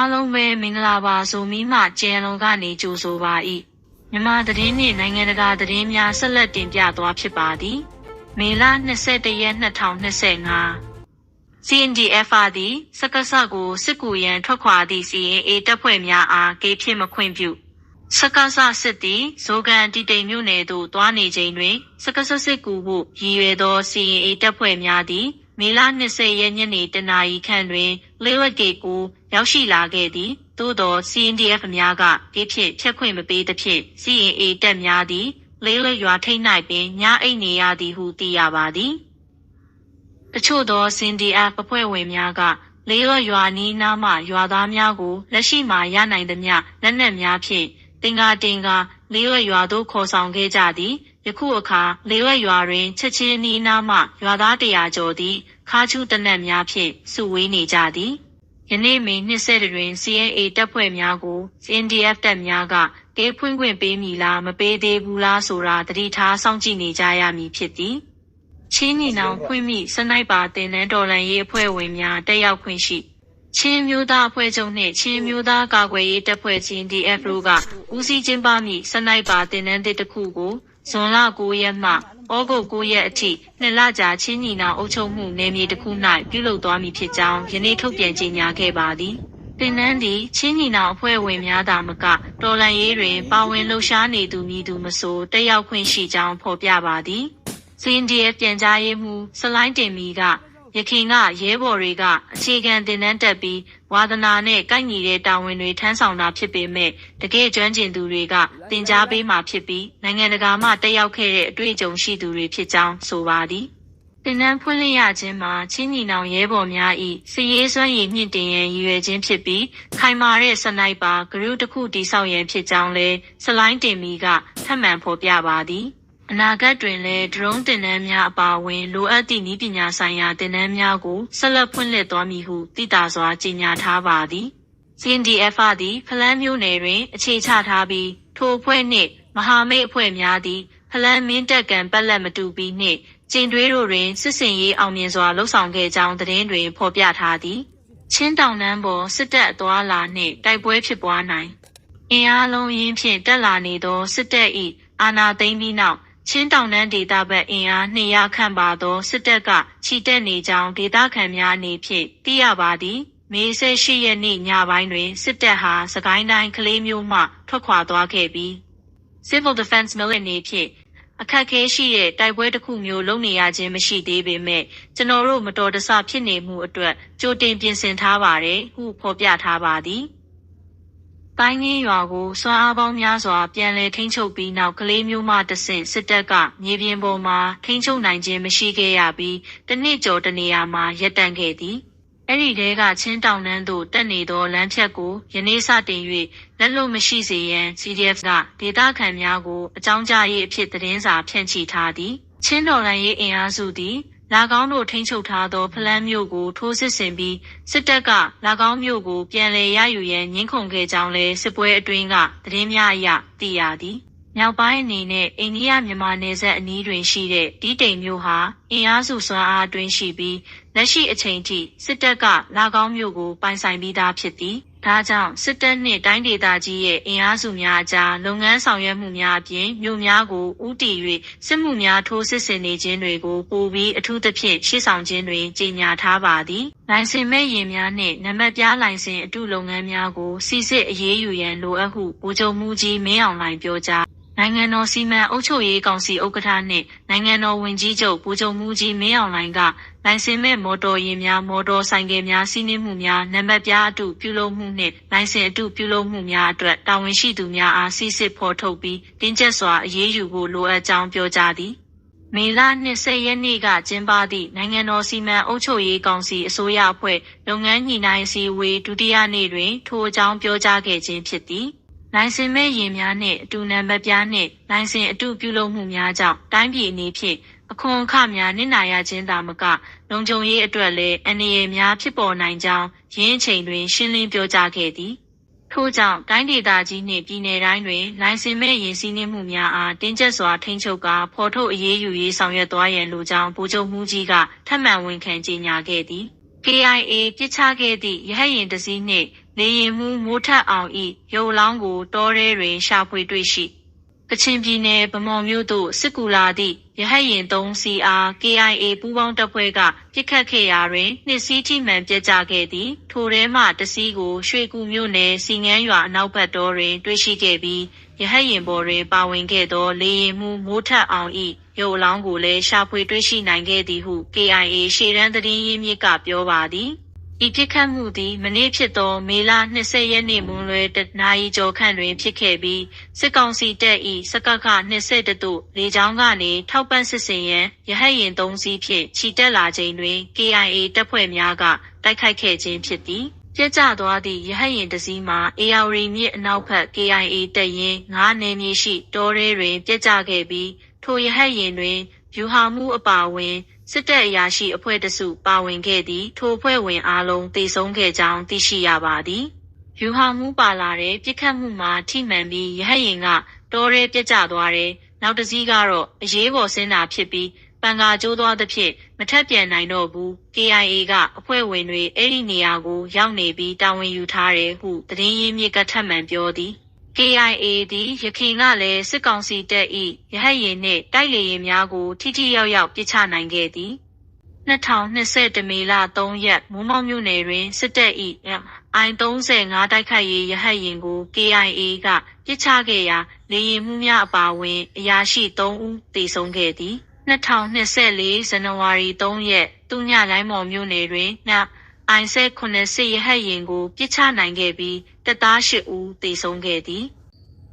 အားလုံးပဲမင်္ဂလာပါဆိုမိမှကျန်လုံးကနေကြိုဆိုပါ၏မြန်မာသတင်းနှင့်နိုင်ငံတကာသတင်းများဆက်လက်တင်ပြသွားဖြစ်ပါသည် မေလ21ရက်2025 CNDF သည်စက္ကစကိုစစ်ကူရန်ထွက်ခွာသည့်စီရင်အေတပ်ဖွဲ့များအားကေဖြစ်မခွင့်ပြုစက္ကစစစ်သည်ဇိုကန်တီတိမ်မြို့နယ်သို့တွားနေချိန်တွင်စက္ကစစစ်ကူဖို့ရည်ရွယ်သောစီရင်အေတပ်ဖွဲ့များသည် မေလ20ရက်ညနေတနာရီခန့်တွင်လေးဝက်ကေကိုရောက်ရှိလာခဲ့သည်သို့သော CNDF များကကေဖြစ်ဖြတ်ခွင့်မပေးသဖြင့် CNA တပ်များသည် လေးလက်ရွာထိပ်၌ပင်ညအိတ်နေရသည်ဟုသိရပါသည်တချို့သောစင်ဒီအအဖွဲ့ဝင်များကလေးရွရွာနီးနားမှရွာသားများကိုလက်ရှိမှာရနိုင်သမျှလက်နက်များဖြင့်တင်ကာတင်ကာလေးရွရွာသို့ခေါ်ဆောင်ခဲ့ကြသည် ယခုအခါလေးရွရွာတွင်ချက်ချင်းနီးနားမှရွာသားတရာကျော်သည်ခါချူတနက်များဖြင့်စုဝေးနေကြသည်ယနေ့မေ20တွင် CNA တပ်ဖွဲ့များကို CNDF တပ်များကကေးဖွင့်ခွင့်ပေးမည်လားမပေးသေးဘူးလားဆိုတာတတိထားစောင့်ကြည့်နေကြရမည်ဖြစ်သည်ချင်းညီနောင်ဖွင့်မိစနိုက်ပါတင်နန်းတော်လန်ရေးအဖွဲ့ဝင်များတက်ရောက်ခွင့်ရှိချင်းမျိုးသားအဖွဲ့ချုပ်နှင့်ချင်းမျိုးသားကာကွယ်ရေးတပ်ဖွဲ့ချင်း DF တို့ကဦးစီးကျင်းပမိစနိုက်ပါတင်နန်းတစ်ခုကို ဇွန်လ9ရက်မှဩဂုတ်9ရက်အထိနှစ်လကြာချင်းညီနောင်အုပ်ချုပ်မှုနယ်မြေတစ်ခု၌ပြုလုပ်သွားမည်ဖြစ်ကြောင်းယနေ့ထုတ်ပြန်ကြေညာခဲ့ပါသည်တင်နန်းသည်ချင်းညီနောင်အဖွဲ့ဝင်များသာမကတော်လန်ရေးတွင်ပါဝင်လှုပ်ရှားနေသူမည်သူမဆိုတက်ရောက်ခွင့်ရှိကြောင်းဖော်ပြပါသည် CNDF ပြန်ကြားရေးမှူးစလိုင်းတင်မီက ရခင်ကရဲဘော်တွေကအခြေခံတင်နန်းတက်ပြီးဝါသနာနဲ့ကိုက်ညီတဲ့တာဝန်တွေထမ်းဆောင်တာဖြစ်ပေမဲ့တကယ်ကျွမ်းကျင်သူတွေကတင် जा ပေးမှဖြစ်ပြီးနိုင်ငံတကာမှတက်ရောက်ခဲ့တဲ့အတွေ့အကြုံရှိသူတွေဖြစ်ကြောင်းဆိုပါသည်တင်နန်းဖွင့်လှစ်ရခြင်းမှာချင်းညီနောင်ရဲဘော်များ၏စီရေးစွမ်းရည်မြင့်တင်ရန်ရည်ရွယ်ခြင်းဖြစ်ပြီးခိုင်မာတဲ့စနိုက်ပါဂရုတစ်ခုတိဆောက်ရန်ဖြစ်ကြောင်းလဲစလိုင်းတင်မီကထပ်မံဖော်ပြပါသည် အနာဂတ်တွင်လည်းဒရုန်းတင်နန်းများအပါအဝင် လိုအပ်သည့်နည်းပညာဆိုင်ရာတင်နန်းများကို ဆက်လက်ဖွင့်လှစ်သွားမည်ဟု သိတာစွာ ကြေညာထားပါသည် CNDF သည် ဖလန်းမျိုးနယ်တွင် အခြေချထားပြီး ထိုအဖွဲ့နှင့် မဟာမိတ်အဖွဲ့များသည် ဖလန်းမင်းတပ်ကံပတ်လက်မတူပြီးနှင့် ကျင်တွဲတို့တွင် စစ်စင်ရေးအောင်မြင်စွာလှုပ်ဆောင်ခဲ့ကြောင်း သတင်းတွင် ဖော်ပြထားသည် ချင်းတောင်နှန်းပေါ် စစ်တပ်အသွားလာနှင့် တိုက်ပွဲဖြစ်ပွားနိုင် အင်အားလုံးရင်းဖြင့် တက်လာနေသော စစ်တပ်၏အာဏာသိမ်းပြီးနောက် ချင်းတောင်တန်းဒေသဘက်အင်အား200ခန့်ပါသောစစ်တပ်ကချီတက်နေကြောင်းဒေသခံများအနေဖြင့်သိရပါသည်မေ18ရက်နေ့ညပိုင်းတွင်စစ်တပ်ဟာစကိုင်းတိုင်းကလေးမျိုးမှထွက်ခွာသွားခဲ့ပြီး Civil Defense Mill အနေဖြင့်အခက်အခဲရှိတဲ့တိုက်ပွဲတစ်ခုမျိုးလုပ်နေရခြင်းမရှိသေးပေမဲ့ကျွန်တော်တို့မတော်တဆဖြစ်နေမှုအတွက်ကြိုတင်ပြင်ဆင်ထားပါတယ်ဟုဖော်ပြထားပါသည် တိုင်းရင်းရွာကိုစွမ်းအားပေါင်းများစွာပြန်လည်ထိန်းချုပ်ပြီးနောက်ကလေးမျိုးမှတဆင့်စစ်တပ်ကမြေပြင်ပေါ်မှာထိန်းချုပ်နိုင်ခြင်းမရှိခဲ့ရပြီးတစ်နှစ်ကျော်တနေရာမှာရပ်တန့်ခဲ့သည်အဲ့ဒီတဲကချင်းတောင်တန်းသို့တက်နေသောလမ်းဖြတ်ကိုယနေ့စတင်၍လက်လွတ်မရှိစေရန် CDF ကဒေသခံများကိုအကြောင်းကြားရေးအဖြစ်သတင်းစာဖြန့်ချိထားသည်ချင်းတော်လှန်ရေးအင်အားစုသည် လာကောင်းတို့ထိန်းချုပ်ထားသောဖလန်းမြို့ကိုထိုးစစ်ဆင်ပြီးစစ်တပ်ကလာကောင်းမြို့ကိုပြန်လည်ရယူရန်ညှင်းခုန်ခဲ့ကြောင်းလည်းစစ်ပွဲအတွင်းကသတင်းများအရသိရသည်မြောက်ပိုင်းအနေနဲ့အိန္ဒိယမြန်မာနယ်စပ်အနီးတွင်ရှိတဲ့တီးတိမ်မြို့ဟာအင်အားစုစွမ်းအားအတွင်းရှိပြီးလက်ရှိအချိန်ထိစစ်တပ်ကလာကောင်းမြို့ကိုပိုင်ဆိုင်ပြီးသားဖြစ်သည် ဒါကြောင့်စစ်တပ်နှင့်တိုင်းဒေသကြီးရဲ့အင်အားစုများအကြားလုပ်ငန်းဆောင်ရွက်မှုများအပြင်မြို့များကိုဥတီ၍စစ်မှုများထိုးစစ်ဆင်နေခြင်းတွေကိုပိုပြီးအထူးသဖြင့်ရှေ့ဆောင်ခြင်းတွင်ကြေညာထားပါသည်။လိုင်စင်မဲ့ရင်များနှင့်နံပါတ်ပြားလိုင်စင်အတုလုပ်ငန်းများကိုစီစစ်အရေးယူရန်လိုအပ်ဟုဗိုလ်ချုပ်မှုကြီးမင်းအောင်လှိုင်ပြောကြား နိုင်ငံတော်စီမံအုပ်ချုပ်ရေးကောင်စီဥက္ကဋ္ဌနှင့်နိုင်ငံတော်ဝန်ကြီးချုပ်ဗိုလ်ချုပ်မှုကြီးမင်းအောင်လှိုင်ကလိုင်စင်မဲ့မော်တော်ယာဉ်များမော်တော်ဆိုင်ကယ်များစီးနင်းမှုများနံပါတ်ပြားအတုပြုလုပ်မှုနှင့်လိုင်စင်အတုပြုလုပ်မှုများအတွက်တာဝန်ရှိသူများအားစစ်စစ်ဖော်ထုတ်ပြီးတင်းကျပ်စွာအရေးယူဖို့လိုအပ်ကြောင်းပြောကြားသည်မေလ20ရက်နေ့ကကျင်းပသည့်နိုင်ငံတော်စီမံအုပ်ချုပ်ရေးကောင်စီအစိုးရအဖွဲ့လုပ်ငန်းညှိနှိုင်းအစည်းအဝေးဒုတိယနေ့တွင်ထိုအကြောင်းပြောကြားခဲ့ခြင်းဖြစ်သည်။ လိုင်စင်မဲ့ယာဉ်များနှင့်အတူနံပါတ်ပြားနှင့်လိုင်စင်အတုပြုလုပ်မှုများကြောင့်တိုင်းပြည်အနေဖြင့်အခွန်အခများနစ်နာရခြင်းသာမကလုံခြုံရေးအတွက်လည်းအန္တရာယ်များဖြစ်ပေါ်နိုင်ကြောင်းရင်းအချိန်တွင်ရှင်းလင်းပြောကြားခဲ့သည်။ထို့ကြောင့်တိုင်းဒေသကြီးနှင့်ပြည်내တိုင်းတွင်လိုင်စင်မဲ့ရင်းစည်းနှင်းမှုများအားတင်းကျပ်စွာထိန်းချုပ်ကာဖော်ထုတ်အရေးယူရေးဆောင်ရွက်သွားရန်လိုကြောင်းဗိုလ်ချုပ်မှုကြီးကထပ်မံဝန်ခံကြေညာခဲ့သည်။ KIA ပြစ်ချခဲ့သည့်ရဟတ်ယာဉ်တစ်စီးနှင့် လေရင်မှုမိုးထက်အောင်ဤရုပ်လောင်းကိုတောထဲတွင်ရှာဖွေတွေ့ရှိကချင်ပြည်နယ်ဗမော်မြို့သို့စစ်ကူလာသည့်ရဟတ်ရင်3စီအား KIA ပူးပေါင်းတပ်ဖွဲ့ကပြစ်ခတ်ခဲ့ရာတွင်နှစ်စီးထိမှန်ပြစ်ကျခဲ့သည်ထိုထဲမှတစီးကိုရွှေကူမြို့နယ်စီငန်းရွာအနောက်ဘက်တော်တွင်တွေ့ရှိခဲ့ပြီးရဟတ်ရင်ပေါ်တွင်ပါဝင်ခဲ့သောလေရင်မှုမိုးထက်အောင်ဤရုပ်အလောင်းကိုလည်းရှာဖွေတွေ့ရှိနိုင်ခဲ့သည်ဟု KIA ရှေ့တန်းသတင်းရင်းမြစ်ကပြောပါသည် ဤပြစ်ခတ်မှုသည်မနေ့ဖြစ်သော မေလ20ရက်နေ့မွန်းလွဲတနာရီကျော်ခန့်တွင် ဖြစ်ခဲ့ပြီးစစ်ကောင်စီတပ်၏စကခ22တို့လေကြောင်းကနေထောက်ပံ့စစ်စင်ရန်ရဟတ်ရင်3စီးဖြင့်ခြိတက်လာချိန်တွင် KIA တပ်ဖွဲ့များကတိုက်ခိုက်ခဲ့ခြင်းဖြစ်သည်ပြက်ကျသွားသည့်ရဟတ်ရင်တစည်းမှာ AR မြစ်အနောက်ဘက် KIA တပ်ရင်း9နယ်မြေရှိတောထဲတွင်ပြက်ကျခဲ့ပြီးထိုရဟတ်ရင်တွင်ဗျူဟာမှုအပါအဝင် စစ်တပ်အရာရှိအဖွဲ့တစုပါဝင်ခဲ့သည်ထိုအဖွဲ့ဝင်အားလုံးသေဆုံးခဲ့ကြောင်းသိရှိရပါသည်ဗျူဟာမှုပါလာတဲ့ပြစ်ခတ်မှုမှာထိမှန်ပြီးရဟတ်ရင်ကတောရဲပြက်ကျသွားတယ်နောက်တစ်စီးကတော့အရေးပေါ်ဆင်းတာဖြစ်ပြီးပန်ကာကျိုးသွားသဖြင့်မထက်ပြန်နိုင်တော့ဘူး KIA ကအဖွဲ့ဝင်တွေအဲ့ဒီနေရာကိုရောက်နေပြီးတာဝန်ယူထားတယ်ဟုသတင်းရင်းမြစ်ကထပ်မံပြောသည် KIA သည်ရခိုင်ကလည်းစစ်ကောင်စီတပ်၏ရဟတ်ရင်နှင့်တိုက်လေရင်များကို ထိထိရောက်ရောက်ပစ်ချနိုင်ခဲ့သည်2021မေလ3ရက်မိုးမောက်မြို့နယ်တွင်စစ်တပ်၏ I35 တိုက်ခိုက်ရေးရဟတ်ရင်ကို KIA ကပစ်ချခဲ့ရာလေရင်မှုများအပါအဝင် အရာရှိ3ဦးသေဆုံးခဲ့သည်2024ဇန်နဝါရီ3ရက်သူညလိုင်းမော်မြို့နယ်တွင်နှ အိုင်ဆက်9စစ်ရဟတ်ရင်ကိုပြစ်ချနိုင်ခဲ့ပြီးတပ်သား8ဦးသေဆုံးခဲ့သည်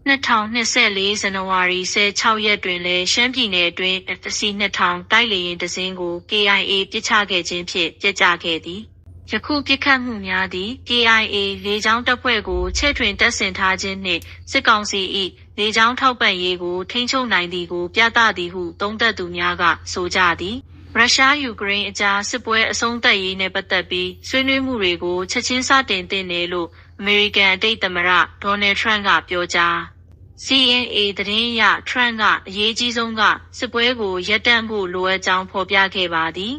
2024ဇန်နဝါရီ16ရက်တွင်လည်းရှမ်းပြည်နယ်အတွင်းတစီ2000တိုက်လေရင်တစင်းကို KIA ပြစ်ချခဲ့ခြင်းဖြင့်ပြစ်ကျခဲ့သည်ယခုပြစ်ခတ်မှုများသည် KIA လေကြောင်းတပ်ဖွဲ့ကိုချဲ့ထွင်တပ်ဆင်ထားခြင်းနှင့်စစ်ကောင်စီ၏လေကြောင်းထောက်ပံ့ရေးကိုထိန်းချုပ်နိုင်သည်ကို ပြသသည်ဟုသုံးသပ်သူများကဆိုကြသည် ရုရှားယူကရိန်းအကြားစစ်ပွဲအဆုံးသတ်ရေးနဲ့ပတ်သက်ပြီးဆွေးနွေးမှုတွေကိုချက်ချင်းစတင်သင့်တယ်လို့အမေရိကန်အတိတ်သမ္မတဒေါ်နယ်ထရန့်ကပြောကြား CNA သတင်းအရထရန့်ကအရေးကြီးဆုံးကစစ်ပွဲကိုရပ်တန့်ဖို့လိုအပ်ကြောင်းဖော်ပြခဲ့ပါသည်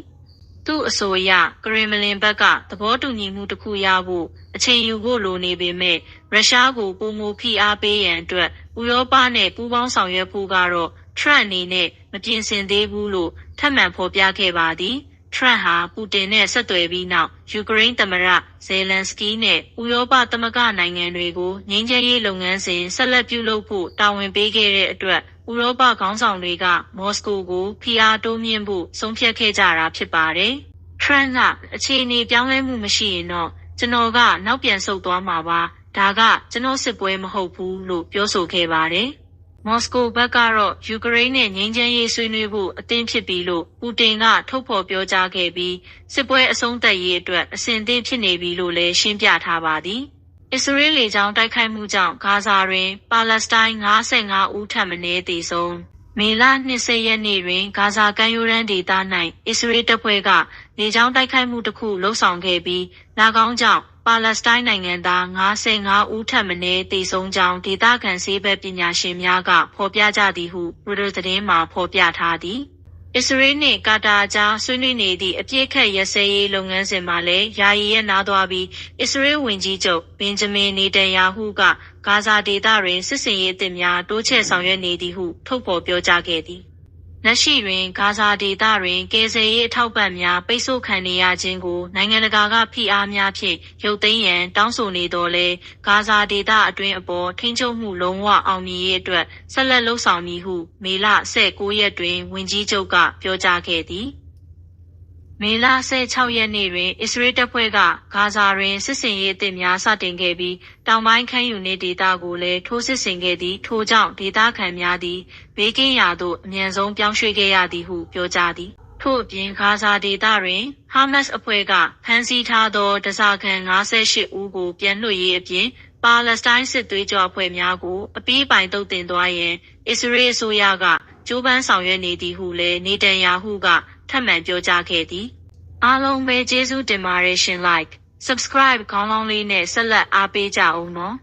သူ့အဆိုအရကရင်မလင်ဘက်ကသဘောတူညီမှုတစ်ခုရဖို့အချိန်ယူဖို့လိုနေပေမဲ့ရုရှားကိုပုံမူဖိအားပေးရန်အတွက်ဥရောပနဲ့ပူးပေါင်းဆောင်ရွက်ဖို့ကတော့ ထရန့်အနေနဲ့မပြင်ဆင်သေးဘူးလို့ထပ်မံဖော်ပြခဲ့ပါသည်ထရန့်ဟာပူတင်နဲ့ဆက်သွယ်ပြီးနောက်ယူကရိန်းသမ္မတဇယ်လန်စကီးနဲ့ဥရောပသမဂ္ဂနိုင်ငံတွေကိုငြိမ်းချမ်းရေးလုပ်ငန်းစဉ်ဆက်လက်ပြုလုပ်ဖို့တာဝန်ပေးခဲ့တဲ့အတွက်ဥရောပခေါင်းဆောင်တွေကမော်စကိုကိုဖိအားတိုးမြင့်ဖို့ဆုံးဖြတ်ခဲ့ကြတာဖြစ်ပါတယ်။ထရန့်ကအခြေအနေပြောင်းလဲမှုမရှိရင်တော့ကျွန်တော်ကနောက်ပြန်ဆုတ်သွားမှာပါ။ဒါကကျွန်တော်စစ်ပွဲမဟုတ်ဘူးလို့ပြောဆိုခဲ့ပါတယ်။ မော်စကိုဘက်ကတော့ ယူကရိန်းနဲ့ ငြိမ်းချမ်းရေးဆွေးနွေးဖို့ အသင့်ဖြစ်ပြီလို့ ပူတင်က ထုတ်ဖော်ပြောကြားခဲ့ပြီး စစ်ပွဲအဆုံးသတ်ရေးအတွက်အစဉ်သင့်ဖြစ်နေပြီလို့လည်း ရှင်းပြထားပါသည်။အစ္စရေးလေကြောင်းတိုက်ခိုက်မှုကြောင့် ဂါဇာတွင် ပါလက်စတိုင်း55ဦးထပ်မံသေဆုံး မေလ20ရက်နေ့တွင် ဂါဇာကမ်းရိုးတန်းဒေသ၌အစ္စရေးတပ်ဖွဲ့က လေကြောင်းတိုက်ခိုက်မှုတစ်ခုလှုပ်ဆောင်ခဲ့ပြီး၎င်းကြောင့် ပါလက်စတိုင်းနိုင်ငံသား55ဦးထပ်မံသေဆုံးကြောင်းဒေသခံဆေးဘက်ပညာရှင်များကဖော်ပြကြသည်ဟုရိုဒိုသတင်းမှာဖော်ပြထားသည်အစ္စရေးနှင့်ကာတာကြားဆွေးနွေးနေသည့်အပြစ်ခတ်ရစဲရေးလုပ်ငန်းစဉ်မှာလည်းယာယီရဲ့နားသွားပြီးအစ္စရေးဝန်ကြီးချုပ်ဘင်ဂျမင်နေတန်ယာဟုကဂါဇာဒေသတွင်စစ်စင်ရေးအသစ်များတိုးချဲ့ဆောင်ရွက်နေသည်ဟုထုတ်ဖော်ပြောကြားခဲ့သည် လက်ရှိတွင် ဂါဇာဒေသတွင် ကယ်ဆယ်ရေးအထောက်ပံ့များ ပိတ်ဆို့ခံနေရခြင်းကို နိုင်ငံတကာက ဖိအားများဖြင့် ရုပ်သိမ်းရန် တောင်းဆိုနေသော်လည်း ဂါဇာဒေသအတွင်းအပေါ် ထိန်းချုပ်မှု လုံးဝအောင်မြင်ရေးအတွက် ဆက်လက်လှုံ့ဆော်မည်ဟု မေလ19ရက်တွင် ဝန်ကြီးချုပ်က ပြောကြားခဲ့သည် မေလ16ရက်နေ့တွင် အစ္စရေးတပ်ဖွဲ့က ဂါဇာတွင် စစ်စင်ရေးအသစ်များ စတင်ခဲ့ပြီး တောင်ပိုင်းခန်းယူနေဒေသကိုလည်း ထိုးစစ်ဆင်ခဲ့သည် ထို့ကြောင့် ဒေသခံများသည် ဘေးကင်းရာသို့ အမြန်ဆုံးပြောင်းရွှေ့ခဲ့ရသည်ဟု ပြောကြားသည် ထို့အပြင် ဂါဇာဒေသတွင် ဟာမတ်စ်အဖွဲ့က ဖမ်းဆီးထားသောတစားခံ58ဦးကို ပြန်လွှတ်ရေးအပြင် ပါလက်စတိုင်း စစ်သွေးကြွအဖွဲ့များကို အပြီးပိုင်တုတ်တင်သွားရန် အစ္စရေးအစိုးရက ကြိုးပမ်းဆောင်ရွက်နေသည်ဟုလည်း နေတန်ယာဟုက ထပ်မံပြောကြားခဲ့သည်အားလုံးပဲကျေးဇူးတင်ပါတယ်ရှင် like subscribe ခေါင်းလောင်းလေးနဲ့ဆက်လက်အားပေးကြအောင်နော်